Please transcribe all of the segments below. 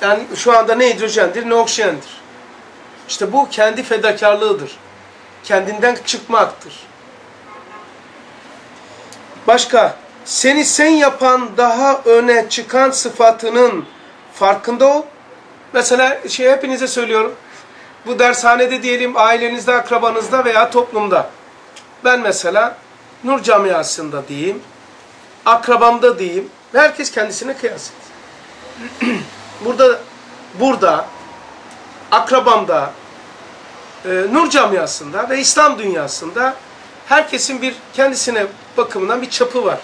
Yani şu anda ne hidrojendir ne oksijendir. İşte bu kendi fedakarlığıdır. Kendinden çıkmaktır. Başka, seni sen yapan daha öne çıkan sıfatının farkında ol. Mesela şey hepinize söylüyorum. Bu dershanede diyelim ailenizde, akrabanızda veya toplumda. Ben mesela Nur Camiası'nda diyeyim, akrabamda diyeyim. Herkes kendisine kıyas et. burada, burada, akrabamda, e, Nur Camiası'nda ve İslam dünyasında herkesin bir kendisine bakımından bir çapı var.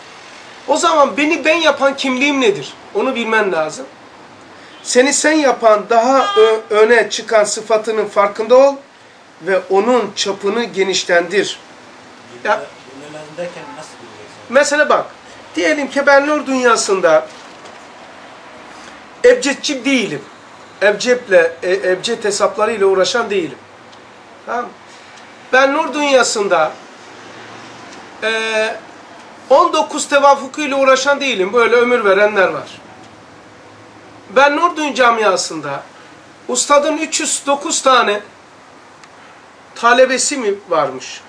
O zaman beni ben yapan kimliğim nedir? Onu bilmen lazım. Seni sen yapan daha öne çıkan sıfatının farkında ol ve onun çapını genişlendir. Ya, mesela bak, diyelim ki ben nur dünyasında ebcedçi değilim. Ebceple, e, ebced hesaplarıyla uğraşan değilim. Tamam Ben nur dünyasında e, 19 tevafukuyla uğraşan değilim. Böyle ömür verenler var. Ben Nurdün camiasında ustadın 309 tane talebesi mi varmış?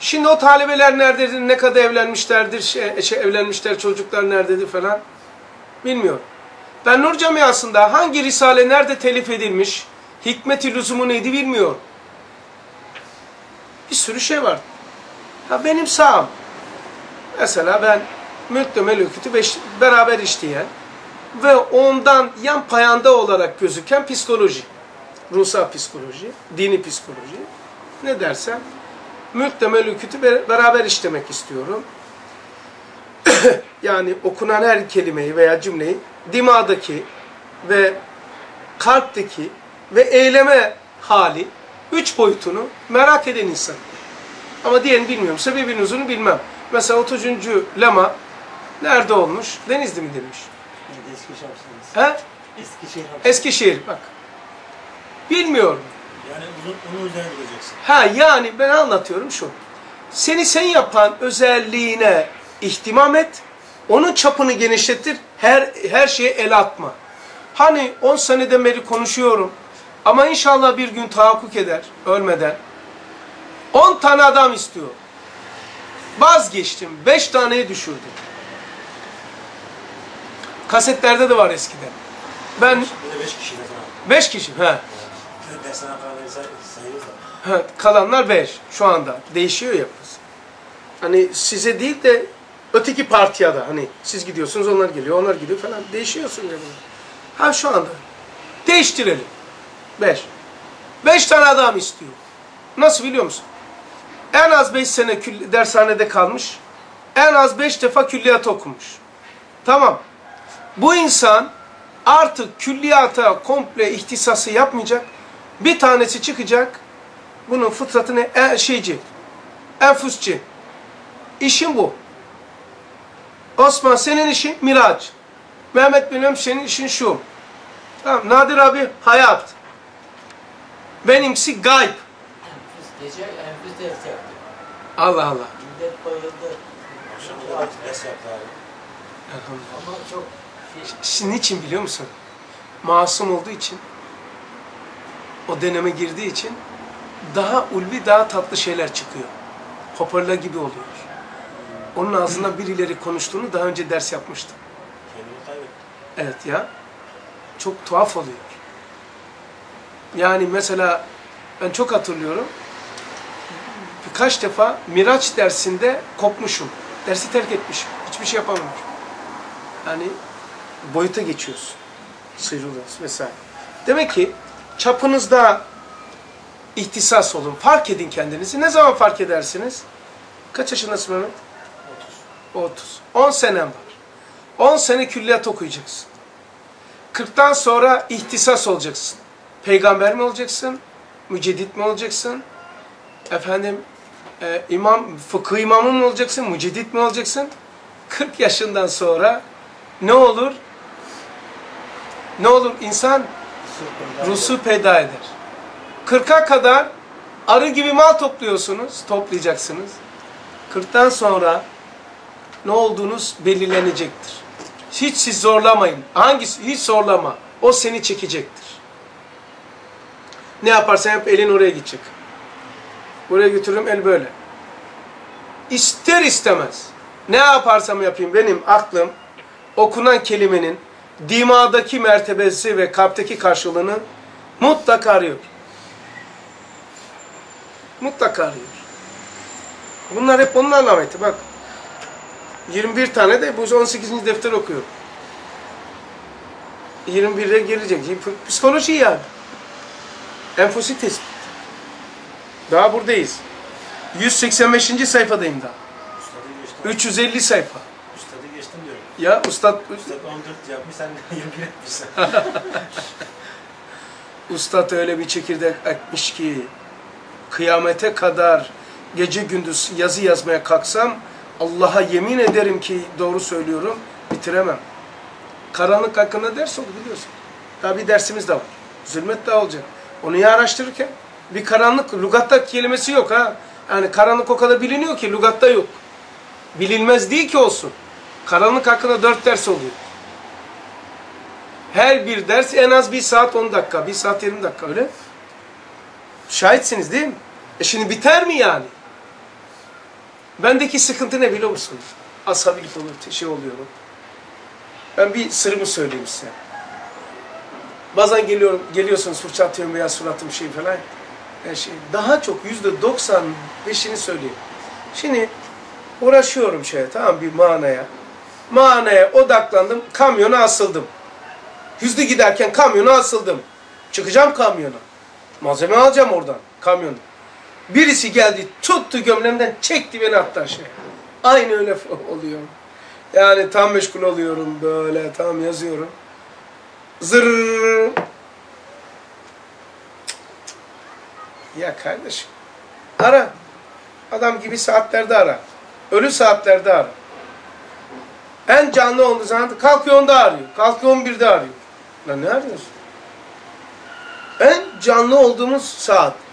Şimdi o talebeler nerededir, ne kadar evlenmişlerdir, şey, şey, evlenmişler çocuklar nerededir falan bilmiyorum. Ben Nur Camiası'nda hangi risale nerede telif edilmiş, hikmeti lüzumu neydi bilmiyorum. Bir sürü şey var. Ha benim sağım. Mesela ben mülk melekütü beş, beraber işleyen ve ondan yan payanda olarak gözüken psikoloji. Ruhsal psikoloji, dini psikoloji. Ne dersen mülk melekütü beraber işlemek istiyorum. yani okunan her kelimeyi veya cümleyi dimadaki ve kalpteki ve eyleme hali üç boyutunu merak eden insan. Ama diğerini bilmiyorum. Sebebin uzunu bilmem. Mesela 30. lema nerede olmuş? Denizli mi demiş? Eskişehir. He? Eskişehir. Eskişehir bak. Bilmiyorum. Yani bunu, bunu üzerine duracaksın. Ha yani ben anlatıyorum şu. Seni sen yapan özelliğine ihtimam et. Onun çapını genişletir. Her, her şeye el atma. Hani 10 seneden beri konuşuyorum. Ama inşallah bir gün tahakkuk eder ölmeden. 10 tane adam istiyor. Vazgeçtim. 5 taneyi düşürdüm. Kasetlerde de var eskiden. Ben Bir de beş kişi de falan. 5 kişi. He. Kalanlar 5 şu anda. Değişiyor ya burası. Hani size değil de öteki partiye da hani siz gidiyorsunuz onlar geliyor onlar gidiyor falan değişiyorsun ya bunu. Ha şu anda. Değiştirelim. 5. 5 tane adam istiyor. Nasıl biliyor musun? En az 5 sene dershanede kalmış. En az 5 defa külliyat okumuş. Tamam. Bu insan artık külliyata komple ihtisası yapmayacak. Bir tanesi çıkacak. Bunun fıtratını e, şeyci, enfusçi. İşin bu. Osman senin işin miraç. Mehmet benim senin işin şu. Tamam. Nadir abi hayat. Benimkisi gayb. Gece enfüs ders yaptık. Allah Allah. Millet bayıldı. Akşama da ders yaptı abi. Elhamdülillah. Ama çok Şimdi niçin biliyor musun? Masum olduğu için, o döneme girdiği için daha ulvi, daha tatlı şeyler çıkıyor. Hoparlör gibi oluyor. Onun ağzından birileri konuştuğunu daha önce ders yapmıştım. Kendini kaybetti. Evet ya. Çok tuhaf oluyor. Yani mesela ben çok hatırlıyorum. Birkaç defa Miraç dersinde kopmuşum. Dersi terk etmişim. Hiçbir şey yapamamışım. Yani boyuta geçiyorsun. Sıyrılıyorsun vesaire. Demek ki çapınızda ihtisas olun. Fark edin kendinizi. Ne zaman fark edersiniz? Kaç yaşındasın Mehmet? 30. 10 senem var. 10 sene külliyat okuyacaksın. 40'tan sonra ihtisas olacaksın. Peygamber mi olacaksın? Müceddit mi olacaksın? Efendim, e, imam, fıkıh imamı mı olacaksın? Müceddit mi olacaksın? 40 yaşından sonra ne olur? Ne olur? İnsan rusu peda eder. 40'a kadar arı gibi mal topluyorsunuz, toplayacaksınız. 40'tan sonra ne olduğunuz belirlenecektir. Hiç siz zorlamayın. Hangisi? Hiç zorlama. O seni çekecektir. Ne yaparsan yap elin oraya gidecek. Buraya götürürüm el böyle. İster istemez. Ne yaparsam yapayım benim aklım okunan kelimenin dimadaki mertebesi ve kalpteki karşılığını mutlaka arıyor. Mutlaka arıyor. Bunlar hep onun alameti bak. 21 tane de bu 18. defter okuyorum. 21'e gelecek. Psikoloji yani. Enfosi tespit. Daha buradayız. 185. sayfadayım daha. Ustadı geçtim. 350 sayfa. Ustadı geçtim diyorum. Ya ustad, Ustad 14 yapmış sen 21 etmişsin. ustad öyle bir çekirdek ekmiş ki kıyamete kadar gece gündüz yazı yazmaya kalksam Allah'a yemin ederim ki doğru söylüyorum bitiremem. Karanlık hakkında ders oldu biliyorsun. Daha bir dersimiz de var. Zulmet daha olacak. Onu iyi araştırırken bir karanlık, lugatta kelimesi yok ha. Yani karanlık o kadar biliniyor ki lugatta yok. Bilinmez değil ki olsun. Karanlık hakkında dört ders oluyor. Her bir ders en az bir saat 10 dakika, bir saat 20 dakika öyle. Şahitsiniz değil mi? E şimdi biter mi yani? Bendeki sıkıntı ne biliyor musunuz? Asabilik olur, şey oluyorum. Ben bir sırrımı söyleyeyim size. Bazen geliyorum, geliyorsunuz fırça atıyorum veya suratım şey falan. Her şey. Daha çok yüzde 95'ini söyleyeyim. Şimdi uğraşıyorum şeye tamam bir manaya. Manaya odaklandım, kamyona asıldım. Hızlı giderken kamyona asıldım. Çıkacağım kamyona. Malzeme alacağım oradan kamyonu. Birisi geldi tuttu gömlemden çekti beni attı aşağıya. Aynı öyle oluyor. Yani tam meşgul oluyorum böyle tam yazıyorum. Zırr. Ya kardeşim ara. Adam gibi saatlerde ara. Ölü saatlerde ara. En canlı olduğu zaman kalkıyor onda arıyor. Kalkıyor 11'de arıyor. Lan ne arıyorsun? En canlı olduğumuz saat.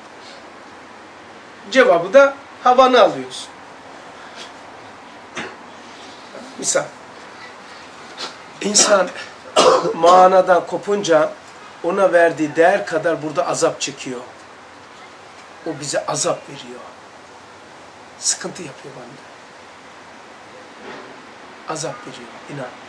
Cevabı da havanı alıyorsun. Misal. İnsan manadan kopunca ona verdiği değer kadar burada azap çekiyor. O bize azap veriyor. Sıkıntı yapıyor bende. Azap veriyor, inan.